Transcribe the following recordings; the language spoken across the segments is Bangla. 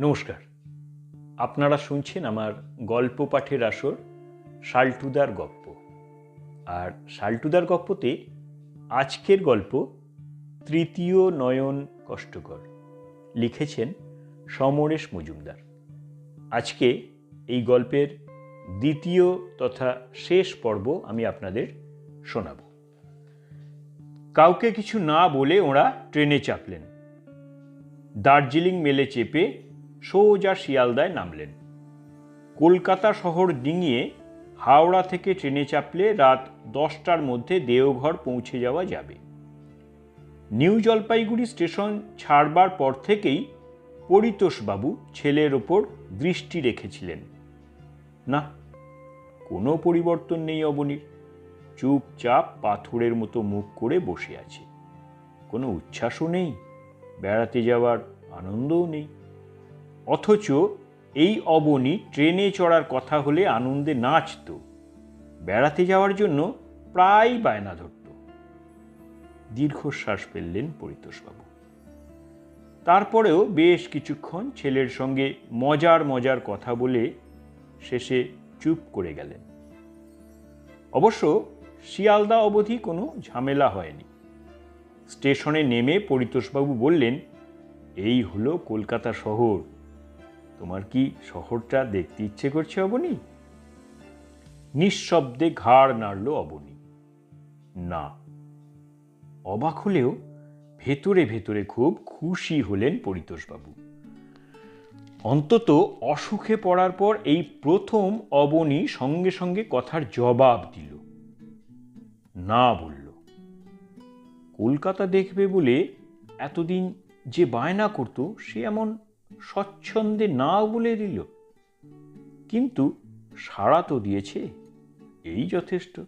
নমস্কার। আপনারা শুনছেন আমার গল্প পাঠের আসর, শালটুদার গপ্প। আর শালটুদার গপ্পতে আজকের গল্প তৃতীয় নয়ন কষ্টকর। লিখেছেন সমরেশ মজুমদার। আজকে এই গল্পের দ্বিতীয় তথা শেষ পর্ব আমি আপনাদের শোনাব। কাউকে কিছু না বলে ওরা ট্রেনে চাপলেন। দার্জিলিং মেলে চেপে সোজা শিয়ালদায় নামলেন। কলকাতা শহর ডিঙিয়ে হাওড়া থেকে ট্রেনে চাপলে রাত দশটার মধ্যে দেওঘর পৌঁছে যাওয়া যাবে। নিউ জলপাইগুড়ি স্টেশন ছাড়বার পর থেকেই পরিতোষবাবু ছেলের ওপর দৃষ্টি রেখেছিলেন। না, কোনো পরিবর্তন নেই অবনীর। চুপচাপ পাথরের মতো মুখ করে বসে আছে। কোনো উচ্ছ্বাসও নেই, বেড়াতে যাওয়ার আনন্দও নেই। অথচ এই অবনী ট্রেনে চড়ার কথা হলে আনন্দে নাচত। বেড়াতে যাওয়ার জন্য প্রায় বায়না ধরত। দীর্ঘশ্বাস ফেললেন পরিতোষবাবু। তারপরেও বেশ কিছুক্ষণ ছেলের সঙ্গে মজার মজার কথা বলে শেষে চুপ করে গেলেন। অবশ্য শিয়ালদা অবধি কোনো ঝামেলা হয়নি। স্টেশনে নেমে পরিতোষবাবু বললেন, এই হলো কলকাতা শহর। তোমার কি শহরটা দেখতে ইচ্ছে করছে অবনী? নিঃশব্দে ঘাড় নাড়ল অবনী। না। অবাক হলেও ভেতরে ভেতরে খুব খুশি হলেন পরিতোষবাবু। অন্তত অসুখে পড়ার পর এই প্রথম অবনী সঙ্গে সঙ্গে কথার জবাব দিল। না বলল। কলকাতা দেখবে বলে এতদিন যে বায়না করত সে এমন স্বচ্ছন্দে না বলে দিল। কিন্তু সাড়া তো দিয়েছে, এই যথেষ্ট।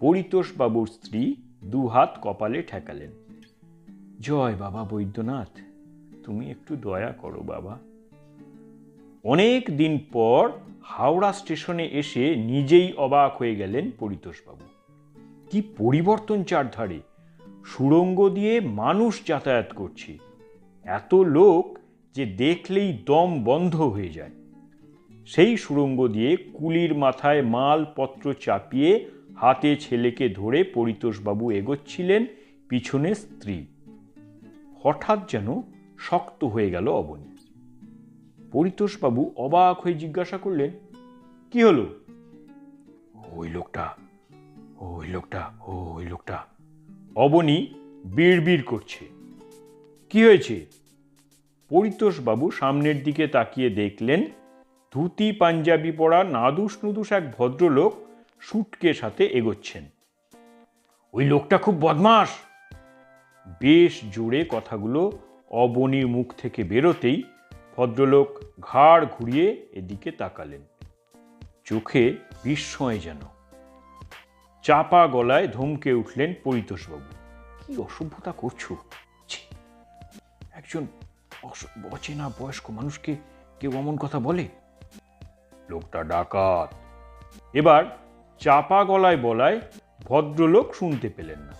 পরিতোষবাবুর স্ত্রী দুহাত কপালে ঠেকালেন। জয় বাবা বৈদ্যনাথ, তুমি একটু দয়া করো বাবা। অনেক দিন পর হাওড়া স্টেশনে এসে নিজেই অবাক হয়ে গেলেন পরিতোষবাবু। কি পরিবর্তন চারধারে, সুড়ঙ্গ দিয়ে মানুষ যাতায়াত করছে। এত লোক যে দেখলেই দম বন্ধ হয়ে যায়। সেই সুড়ঙ্গ দিয়ে কুলির মাথায় মালপত্র চাপিয়ে হাতে ছেলেকে ধরে পরিতোষবাবু এগোচ্ছিলেন পিছনে স্ত্রী। হঠাৎ যেন শক্ত হয়ে গেল অবনী। পরিতোষবাবু অবাক হয়ে জিজ্ঞাসা করলেন, কি হলো? ওই লোকটা ওই লোকটা ওই লোকটা। অবনী বিড়বিড় করছে। কি হয়েছে? পরিতোষবাবু সামনের দিকে তাকিয়ে দেখলেন, ধুতি, পাঞ্জাবি পরা নাদুস নুদুস এক ভদ্রলোক সুটকে সাথে এগোচ্ছেন। ওই লোকটা খুব বদমাস বেশ জোরে কথাগুলো অবনীর মুখ থেকে বেরোতেই ভদ্রলোক ঘাড় ঘুরিয়ে এদিকে তাকালেন। চোখে বিস্ময় যেন। চাপা গলায় ধমকে উঠলেন পরিতোষবাবু। কি অসভ্যতা করছ? একজন অচেনা বয়স্ক মানুষকে কেউ অমন কথা বলে? লোকটা ডাকাত। এবার চাপা গলায় বলায় ভদ্রলোক শুনতে পেলেন না।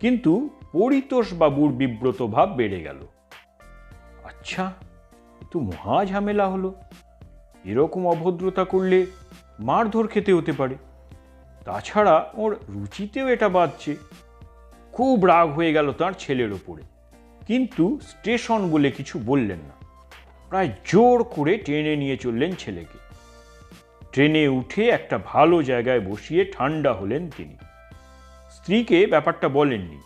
কিন্তু পরিতোষ বাবুর বিব্রত ভাব বেড়ে গেল। আচ্ছা এ তো মহা ঝামেলা হলো। এরকম অভদ্রতা করলে মারধর খেতে হতে পারে। তাছাড়া ওর রুচিতেও এটা বাজছে খুব রাগ হয়ে গেল তার ছেলের ওপরে। কিন্তু স্টেশন বলে কিছু বললেন না। প্রায় জোর করে ট্রেনে নিয়ে চললেন ছেলেকে। ট্রেনে উঠে একটা ভালো জায়গায় বসিয়ে ঠান্ডা হলেন তিনি। স্ত্রীকে ব্যাপারটা বলেননি।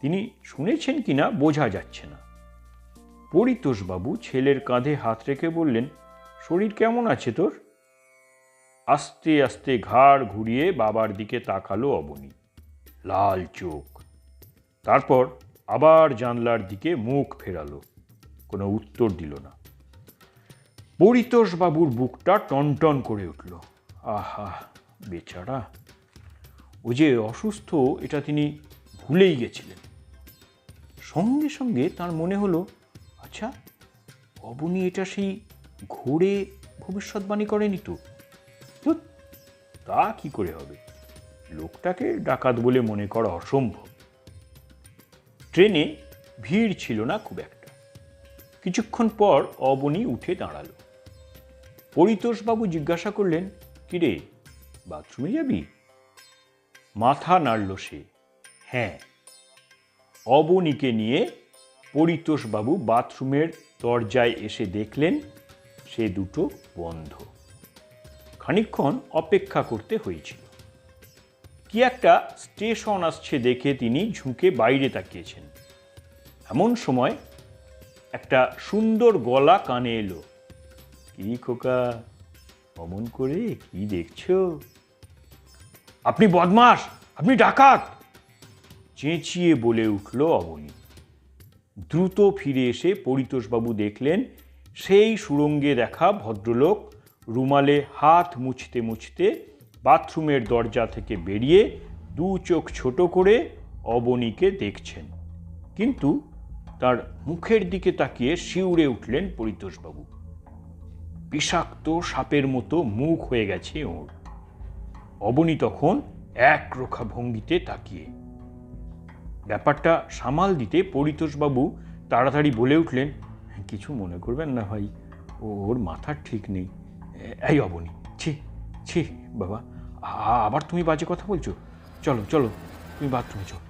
তিনি শুনেছেন কিনা বোঝা যাচ্ছে না। পরিতোষবাবু ছেলের কাঁধে হাত রেখে বললেন, শরীর কেমন আছে তোর? আস্তে আস্তে ঘাড় ঘুরিয়ে বাবার দিকে তাকালো অবনী। লাল চোখ। তারপর আবার জানলার দিকে মুখ ফেরালো, কোনো উত্তর দিল না। পরিতোষবাবুর বুকটা টনটন করে উঠল। আহা, বেচারা। ও যে অসুস্থ, এটা তিনি ভুলেই গেছিলেন। সঙ্গে সঙ্গে তার মনে হলো আচ্ছা অবনী এটা সেই ঘোরে ভবিষ্যৎবাণী করেনি তো? তা কি করে হবে? লোকটাকে ডাকাত বলে মনে করা অসম্ভব। ট্রেনে ভিড় ছিল না খুব একটা। কিছুক্ষণ পর অবনী উঠে দাঁড়াল। পরিতোষবাবু জিজ্ঞাসা করলেন, কিরে, বাথরুমে যাবি? মাথা নাড়ল সে হ্যাঁ। অবনীকে নিয়ে পরিতোষবাবু বাথরুমের দরজায় এসে দেখলেন, সে দুটো বন্ধ। খানিকক্ষণ অপেক্ষা করতে হয়েছিল। কি একটা স্টেশন আসছে দেখে তিনি ঝুঁকে বাইরে তাকিয়েছেন। এমন সময় একটা সুন্দর গলা কানে এলো। কি খোকা, অমন করে কি দেখছ? আপনি বদমাস আপনি ডাকাত! চেঁচিয়ে বলে উঠল অবনী। দ্রুত ফিরে এসে পরিতোষবাবু দেখলেন, সেই সুরঙ্গে দেখা ভদ্রলোক রুমালে হাত মুছতে মুছতে বাথরুমের দরজা থেকে বেরিয়ে দু চোখ ছোট করে অবনীকে দেখছেন। কিন্তু তার মুখের দিকে তাকিয়ে শিউরে উঠলেন পরিতোষবাবু। বিষাক্ত সাপের মতো মুখ হয়ে গেছে ওর। অবনী তখন এক রোখা ভঙ্গিতে তাকিয়ে। ব্যাপারটা সামাল দিতে পরিতোষবাবু তাড়াতাড়ি বলে উঠলেন, কিছু মনে করবেন না ভাই, ওর মাথার ঠিক নেই। এই অবনী, ছি ছি, বাবা। আবার তুমি বাজে কথা বলছো? চলো চলো, তুমি বাথরুমে চলো।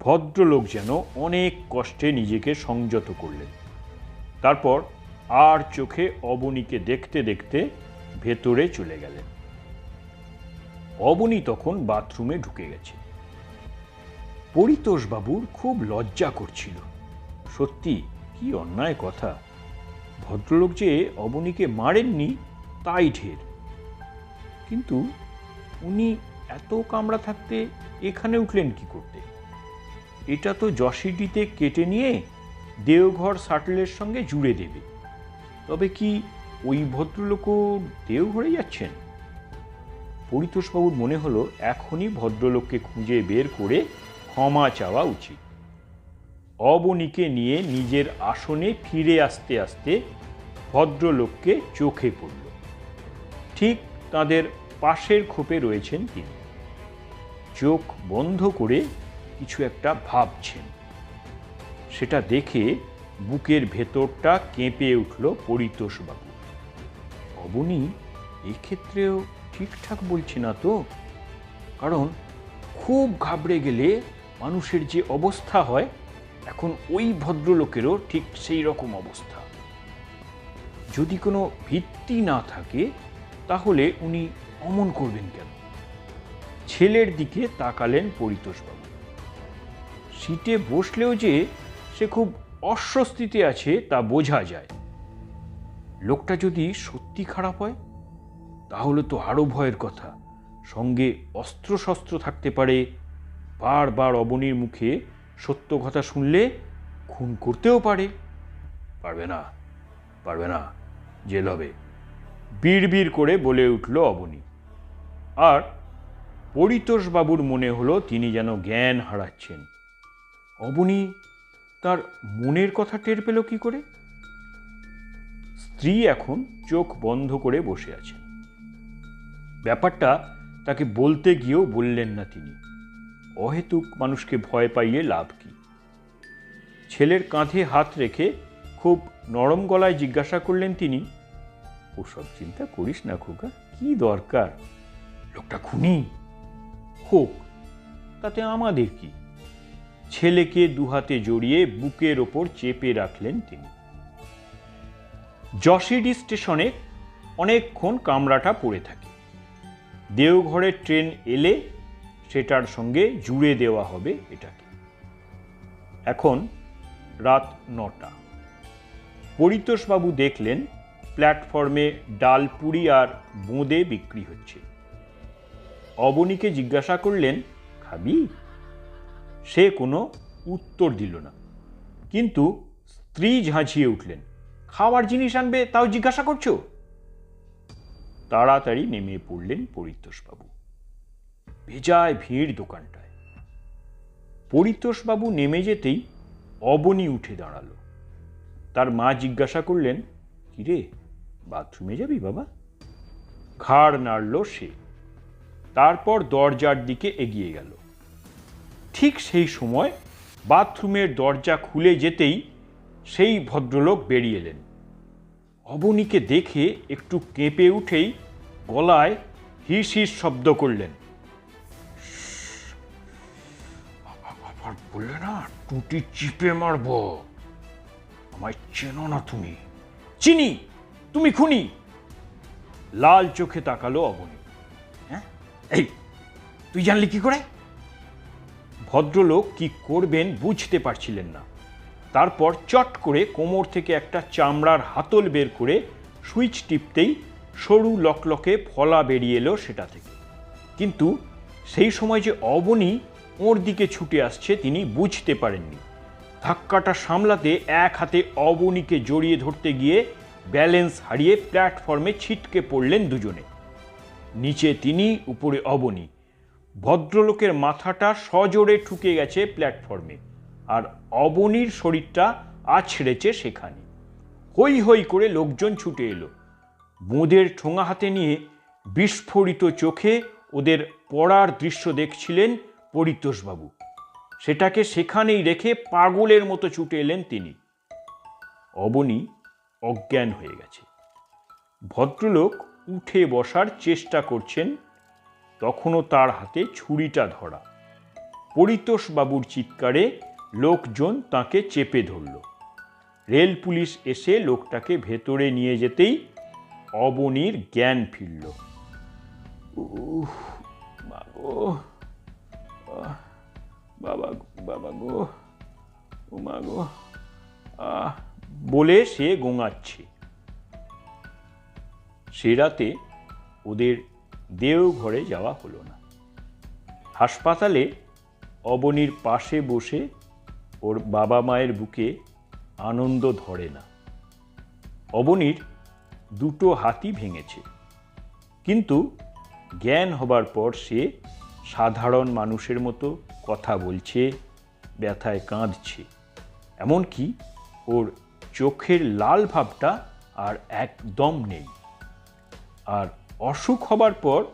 ভদ্রলোক যেন অনেক কষ্টে নিজেকে সংযত করলেন। তারপর আর চোখে অবনীকে দেখতে দেখতে ভেতরে চলে গেলেন। অবনী তখন বাথরুমে ঢুকে গেছে। পরিতোষবাবুর খুব লজ্জা করছিল। সত্যি, কি অন্যায় কথা। ভদ্রলোক যে অবনীকে মারেননি, তাই ঢের। কিন্তু উনি এত কামড়া থাকতে এখানে উঠলেন কি করতে? এটা তো যশিডিতে কেটে নিয়ে দেওঘর শাটলের সঙ্গে জুড়ে দেবে। তবে কি ওই ভদ্রলোকও দেওঘরে যাচ্ছেন? পরিতোষবাবুর মনে হলো এখনই ভদ্রলোককে খুঁজে বের করে ক্ষমা চাওয়া উচিত। অবনীকে নিয়ে নিজের আসনে ফিরে আসতে আসতে ভদ্রলোককে চোখে পড়ল। ঠিক তাদের পাশের খোপে রয়েছেন তিনি। চোখ বন্ধ করে কিছু একটা ভাবছেন। সেটা দেখে বুকের ভেতরটা কেঁপে উঠল পরিতোষবাবু। অবনী, এক্ষেত্রেও ঠিকঠাক বলছি না তো? কারণ খুব ঘাবড়ে গেলে মানুষের যে অবস্থা হয়, এখন ওই ভদ্রলোকেরও ঠিক সেই রকম অবস্থা। যদি কোনো ভিত্তি না থাকে তাহলে উনি অমন করবেন কেন? ছেলের দিকে তাকালেন পরিতোষবাবু। সিটে বসলেও যে সে খুব অস্বস্তিতে আছে তা বোঝা যায়। লোকটা যদি সত্যি খারাপ হয়, তাহলে তো আরও ভয়ের কথা। সঙ্গে অস্ত্রশস্ত্র থাকতে পারে, বারবার অবনীর মুখে সত্য কথা শুনলে খুন করতেও পারে। পারবে না পারবে না, জেল হবে। বিড়বিড় করে বলে উঠল অবনী। আর পরিতোষবাবুর মনে হলো তিনি যেন জ্ঞান হারাচ্ছেন। অবনী তার মনের কথা টের পেল কি করে? স্ত্রী এখন চোখ বন্ধ করে বসে আছেন। ব্যাপারটা তাকে বলতে গিয়েও বললেন না তিনি। অহেতুক মানুষকে ভয় পাইয়ে লাভ কি? ছেলের কাঁধে হাত রেখে খুব নরম গলায় জিজ্ঞাসা করলেন তিনি ওসব চিন্তা করিস না, খোকা। কি দরকার? লোকটা খুনি? হোক, তাতে আমাদের কি? ছেলেকে দুহাতে জড়িয়ে বুকের ওপর চেপে রাখলেন তিনি। যশিডি স্টেশনে অনেকক্ষণ কামরাটা পড়ে থাকে। দেওঘরের ট্রেন এলে সেটার সঙ্গে জুড়ে দেওয়া হবে এটাকে। এখন রাত নটা। পরিতোষবাবু দেখলেন প্ল্যাটফর্মে ডাল পুরি আর বোঁদে বিক্রি হচ্ছে। অবনীকে জিজ্ঞাসা করলেন, খাবি? সে কোনো উত্তর দিল না। কিন্তু স্ত্রী ঝাঁঝিয়ে উঠলেন, খাওয়ার জিনিস আনবে তাও জিজ্ঞাসা করছ? তাড়াতাড়ি নেমে পড়লেন পরিতোষবাবু। ভেজায় ভিড় দোকানটায়। পরিতোষবাবু নেমে যেতেই অবনী উঠে দাঁড়াল। তার মা জিজ্ঞাসা করলেন কিরে বাথরুমে যাবি বাবা? ঘাড় নাড়ল সে। তারপর দরজার দিকে এগিয়ে গেল। ঠিক সেই সময় বাথরুমের দরজা খুলে যেতেই সেই ভদ্রলোক বেরিয়ে এলেন। অবনীকে দেখে একটু কেঁপে উঠেই গলায় হিস হিস শব্দ করলেন। আবার বললে না, টুটি চিপে মারব। আমায় চেনো না তুমি। চিনি! তুমি খুনি। লাল চোখে তাকালো অবনী। হ্যাঁ? এই, তুই জানলি কি করে? ভদ্রলোক কি করবেন বুঝতে পারছিলেন না। তারপর চট করে কোমর থেকে একটা চামড়ার হাতল বের করে সুইচ টিপতেই সরু লকলকে ফলা বেরিয়ে এলো সেটা থেকে। কিন্তু সেই সময় যে অবনী ওর দিকে ছুটে আসছে তিনি বুঝতে পারেননি। ধাক্কাটা সামলাতে এক হাতে অবনীকে জড়িয়ে ধরতে গিয়ে ব্যালেন্স হারিয়ে প্ল্যাটফর্মে ছিটকে পড়লেন দুজনে। নিচে তিনি, উপরে অবনী। ভদ্রলোকের মাথাটা সজোরে ঠুকে গেছে প্ল্যাটফর্মে, আর অবনীর শরীরটা আছড়েছে সেখানে। হই হই করে লোকজন ছুটে এলো। বোঁদের ঠোঙা হাতে নিয়ে বিস্ফোরিত চোখে ওদের পড়ার দৃশ্য দেখছিলেন পরিতোষবাবু। সেটাকে সেখানেই রেখে পাগলের মতো ছুটে এলেন তিনি। অবনী অজ্ঞান হয়ে গেছে। ভদ্রলোক উঠে বসার চেষ্টা করছেন, তখনও তার হাতে ছুরিটা ধরা। পরিতোষবাবুর চিৎকারে লোকজন তাকে চেপে ধরল। রেল পুলিশ এসে লোকটাকে ভেতরে নিয়ে যেতেই অবনীর জ্ঞান ফিরল। বাবা বাবা গো ও মা গো, আহ। বলে সে গোঙাচ্ছে। সে রাতে ওদের দেওঘরে যাওয়া হলো না। হাসপাতালে অবনীর পাশে বসে ওর বাবা মায়ের বুকে আনন্দ ধরে না। অবনীর দুটো হাতি ভেঙেছে। কিন্তু জ্ঞান হবার পর সে সাধারণ মানুষের মতো কথা বলছে, ব্যথায় কাঁদছে। এমনকি ওর চোখের লাল ভাবটা আর একদম নেই। আর অসুখ হবার পর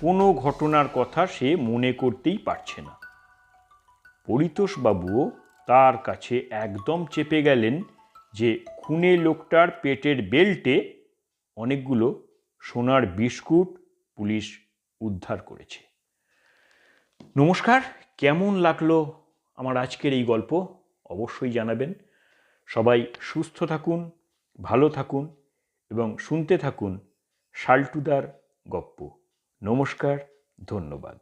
কোনো ঘটনার কথা সে মনে করতেই পারছে না। পরিতোষবাবুও তার কাছে একদম চেপে গেলেন যে খুনে লোকটার পেটের বেল্টে অনেকগুলো সোনার বিস্কুট পুলিশ উদ্ধার করেছে। নমস্কার, কেমন লাগল আমার আজকের এই গল্প? অবশ্যই জানাবেন। সবাই সুস্থ থাকুন ভালো থাকুন এবং শুনতে থাকুন শাল্টুদার গপ্প। নমস্কার ধন্যবাদ।